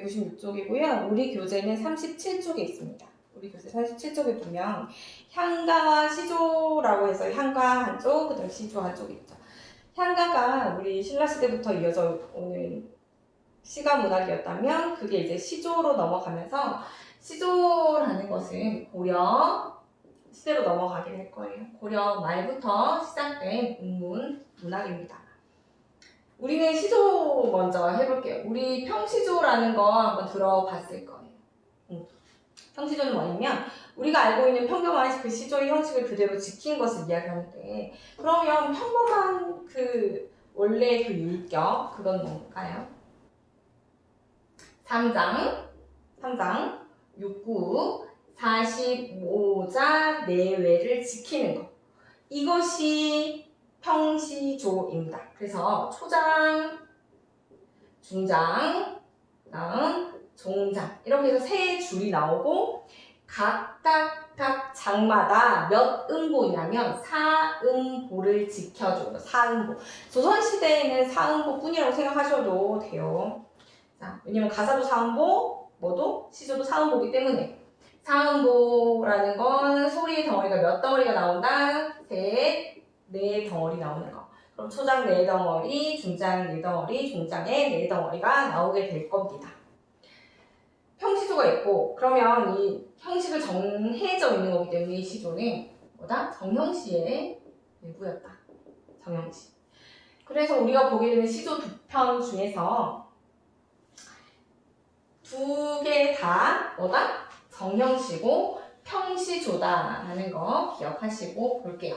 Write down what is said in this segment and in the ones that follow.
296쪽이고요. 우리 교재는 37쪽에 있습니다. 우리 교재 37쪽에 보면 향가와 시조라고 해서 향가 한쪽, 그 다음 시조 한쪽 있죠. 향가가 우리 신라 시대부터 이어져 오는 시가 문학이었다면 그게 이제 시조로 넘어가면서 시조라는 것은 고려 시대로 넘어가게 될 거예요. 고려 말부터 시작된 문문 문학입니다. 우리는 시조 먼저 해볼게요. 우리 평시조라는 거 한번 들어봤을 거예요. 음. 평시조는 뭐냐면 우리가 알고 있는 평범한 그 시조의 형식을 그대로 지킨 것을 이야기하는데 그러면 평범한 그 원래 그 율격 그건 뭔가요? 3장 3장 욕구 45자 내외를 지키는 것 이것이 평시조입니다. 그래서 초장, 중장, 다음 종장 이렇게 해서 세 줄이 나오고 각각 각 장마다 몇 음보냐면 사음보를 지켜줘요. 사음보. 조선시대에는 사음보뿐이라고 생각하셔도 돼요. 자, 왜냐면 가사도 사음보, 뭐도 시조도 사음보기 때문에 사음보라는 건 소리의 덩어리가 몇 덩어리가 나온다? 셋, 네 덩어리 나오는 거. 그럼 초장 네 덩어리, 중장 네 덩어리, 종장에 네 덩어리가 나오게 될 겁니다. 평시조가 있고 그러면 이 형식을 정해져 있는 거기 때문에 이 시조는 뭐다? 정형시의 일부였다. 정형시. 그래서 우리가 보게 되는 시조 두 편 중에서 두 개 다 뭐다? 정형시고 평시조다라는 거 기억하시고 볼게요.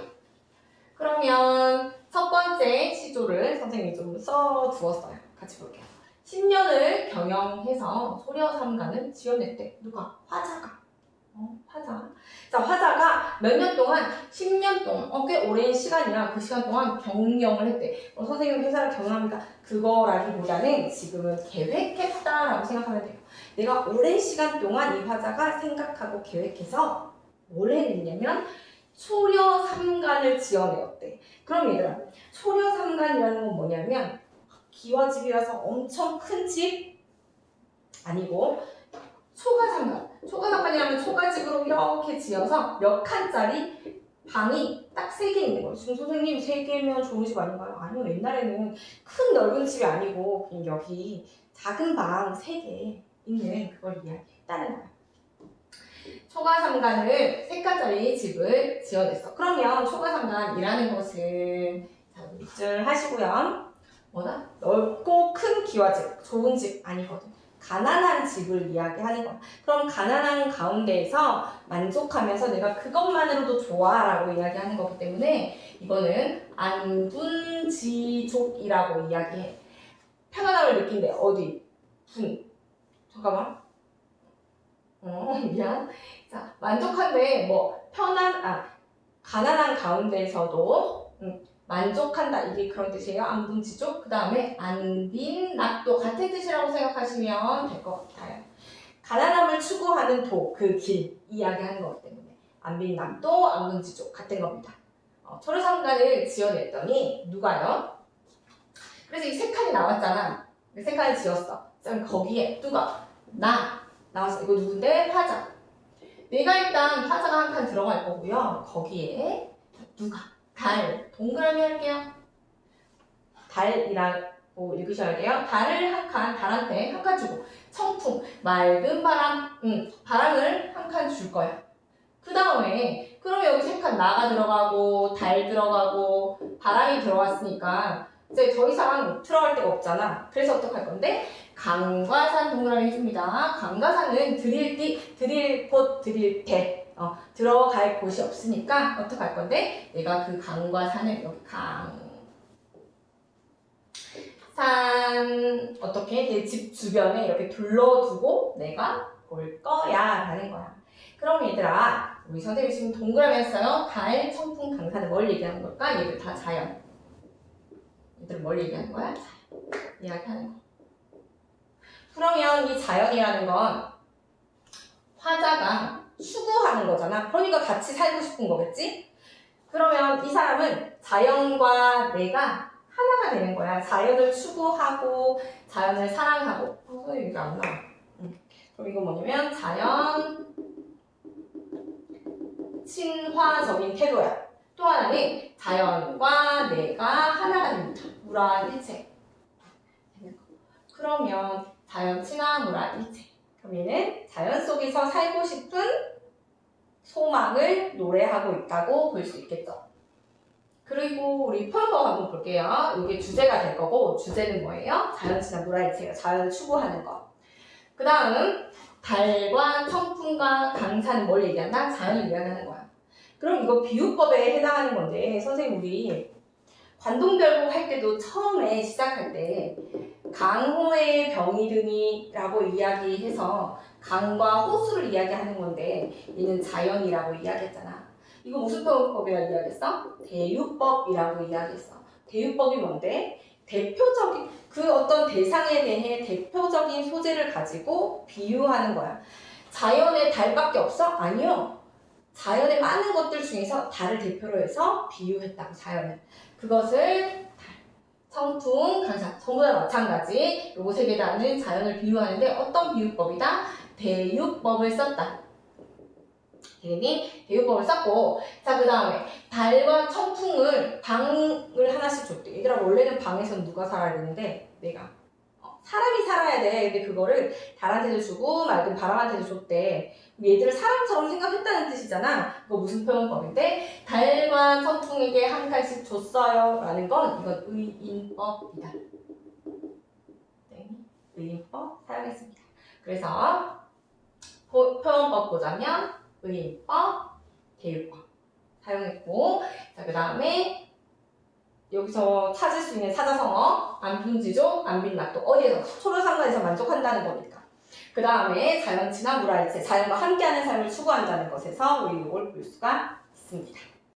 그러면 첫 번째 시조를 선생님이 좀 써두었어요. 같이 볼게요. 10년을 경영해서 소려삼가는 지어냈대. 누가? 화자가. 어, 화자. 자, 화자가 몇 년 동안, 10년 동안, 어, 꽤 오랜 시간이야. 그 시간 동안 경영을 했대. 어, 선생님 회사를 경영합니까? 그거라기보다는 지금은 계획했다라고 생각하면 돼요. 내가 오랜 시간 동안 이 화자가 생각하고 계획해서 뭘 했느냐면 소려 삼간을 지어내었대. 그럼 얘들아, 소려 삼간이라는 건 뭐냐면 기와집이라서 엄청 큰 집 아니고 초가상간. 초가상간이라면 초가집으로 이렇게 지어서 몇 칸짜리 방이 딱 세 개 있는 거예요. 지금 선생님 세 개면 좋은 집 아닌가요? 아니요. 옛날에는 큰 넓은 집이 아니고 그냥 여기 작은 방 세 개 있는 그걸 이야기했다는 거예요. 초가상간을 세 칸짜리 집을 지어냈어. 그러면 초가상간이라는 것은 자, 밑줄 하시고요. 뭐다? 넓고 큰 기와집, 좋은 집 아니거든. 가난한 집을 이야기하는 거야. 그럼 가난한 가운데에서 만족하면서 내가 그것만으로도 좋아라고 이야기하는 거기 때문에 이거는 안분지족이라고 이야기해. 편안함을 느낀대. 어디? 분. 잠깐만. 어, 미안. 자, 만족한데 뭐 편안, 아, 가난한 가운데에서도 음, 만족한다 이게 그런 뜻이에요. 안분지족. 그 다음에 안빈납도 같은 뜻이라고 생각하시면 될 것 같아요. 가난함을 추구하는 도, 그 길 이야기하는 것 때문에 안빈납도 안분지족 같은 겁니다. 어, 초려상가를 지어냈더니 누가요? 그래서 이 세 칸이 나왔잖아. 그세 칸을 지었어. 그럼 거기에 누가 나 나왔어. 이거 누군데? 화자. 내가 일단 화자가 한 칸 들어갈 거고요. 거기에 누가 달 동그라미 할게요. 달이라고 읽으셔야 돼요. 달을 한 칸, 달한테 한 칸 주고 청풍, 맑은 바람, 음, 바람을 한 칸 줄 거야. 그 다음에 그럼 여기 세칸 나가 들어가고 달 들어가고 바람이 들어갔으니까 이제 더 이상 들어갈 데가 없잖아. 그래서 어떡할 건데 강과산 동그라미 해줍니다. 강과산은 드릴 띠, 드릴 곳, 드릴 대. 어, 들어갈 곳이 없으니까 어떡할 건데 내가 그 강과 산을 여기 강. 산 어떻게 내 집 주변에 이렇게 둘러두고 내가 볼 거야 라는 거야. 그럼 얘들아 우리 선생님이 지금 동그라미 했어요. 달, 청풍, 강산을 뭘 얘기하는 걸까? 얘들 다 자연. 얘들 뭘 얘기하는 거야? 자연. 이야기하는 거. 그러면 이 자연이라는 건 화자가 추구하는 거잖아. 그러니까 같이 살고 싶은 거겠지? 그러면 이 사람은 자연과 내가 하나가 되는 거야. 자연을 추구하고 자연을 사랑하고. 어, 이게 안 나와. 응. 그럼 이건 뭐냐면 자연 친화적인 태도야. 또 하나는 자연과 내가 하나가 됩니다. 무라일체. 그러면 자연 친화 무라 일체. 그럼 얘는 자연 속에서 살고 싶은 소망을 노래하고 있다고 볼 수 있겠죠. 그리고 우리 포용법 한번 볼게요. 이게 주제가 될 거고 주제는 뭐예요? 자연 친화 무라 일체가 자연을 추구하는 거. 그 다음 달과 청풍과 강산은 뭘 얘기한다? 자연을 이야기하는 거야. 그럼 이거 비유법에 해당하는 건데 선생님 우리 관동별곡 할 때도 처음에 시작할 때 강호의 병이름이라고 이야기해서 강과 호수를 이야기하는 건데 얘는 자연이라고 이야기했잖아. 이거 무슨 표현법이라고 이야기했어? 대유법이라고 이야기했어. 대유법이 뭔데? 대표적인 그 어떤 대상에 대해 대표적인 소재를 가지고 비유하는 거야. 자연에 달밖에 없어? 아니요. 자연의 많은 것들 중에서 달을 대표로 해서 비유했다고 자연을. 그것을 달, 청풍, 강산 전부 다 마찬가지. 요거 세 개 다는 자연을 비유하는데 어떤 비유법이다? 대유법을 썼다. 대니 대유법을 썼고 자 그 다음에 달과 청풍을 방을 하나씩 줬대. 얘들아 원래는 방에선 누가 살아야 되는데 내가 어, 사람이 살아야 돼. 근데 그거를 달한테도 주고 맑은 바람한테도 줬대. 얘들을 사람처럼 생각했다는 뜻이잖아. 이거 무슨 표현법인데 달과 청풍에게 한 칸씩 줬어요. 라는 건 이건 의인법이다. 네, 의인법 사용했습니다. 그래서 보- 표현법 보자면 의인법, 대유법 사용했고 자 그 다음에 여기서 찾을 수 있는 사자성어 안분지조, 안빈낙도 어디에서? 초로상관에서 만족한다는 거니까? 그 다음에 자연 친화 물화일체 자연과 함께하는 삶을 추구한다는 것에서 우리 이걸 볼 수가 있습니다.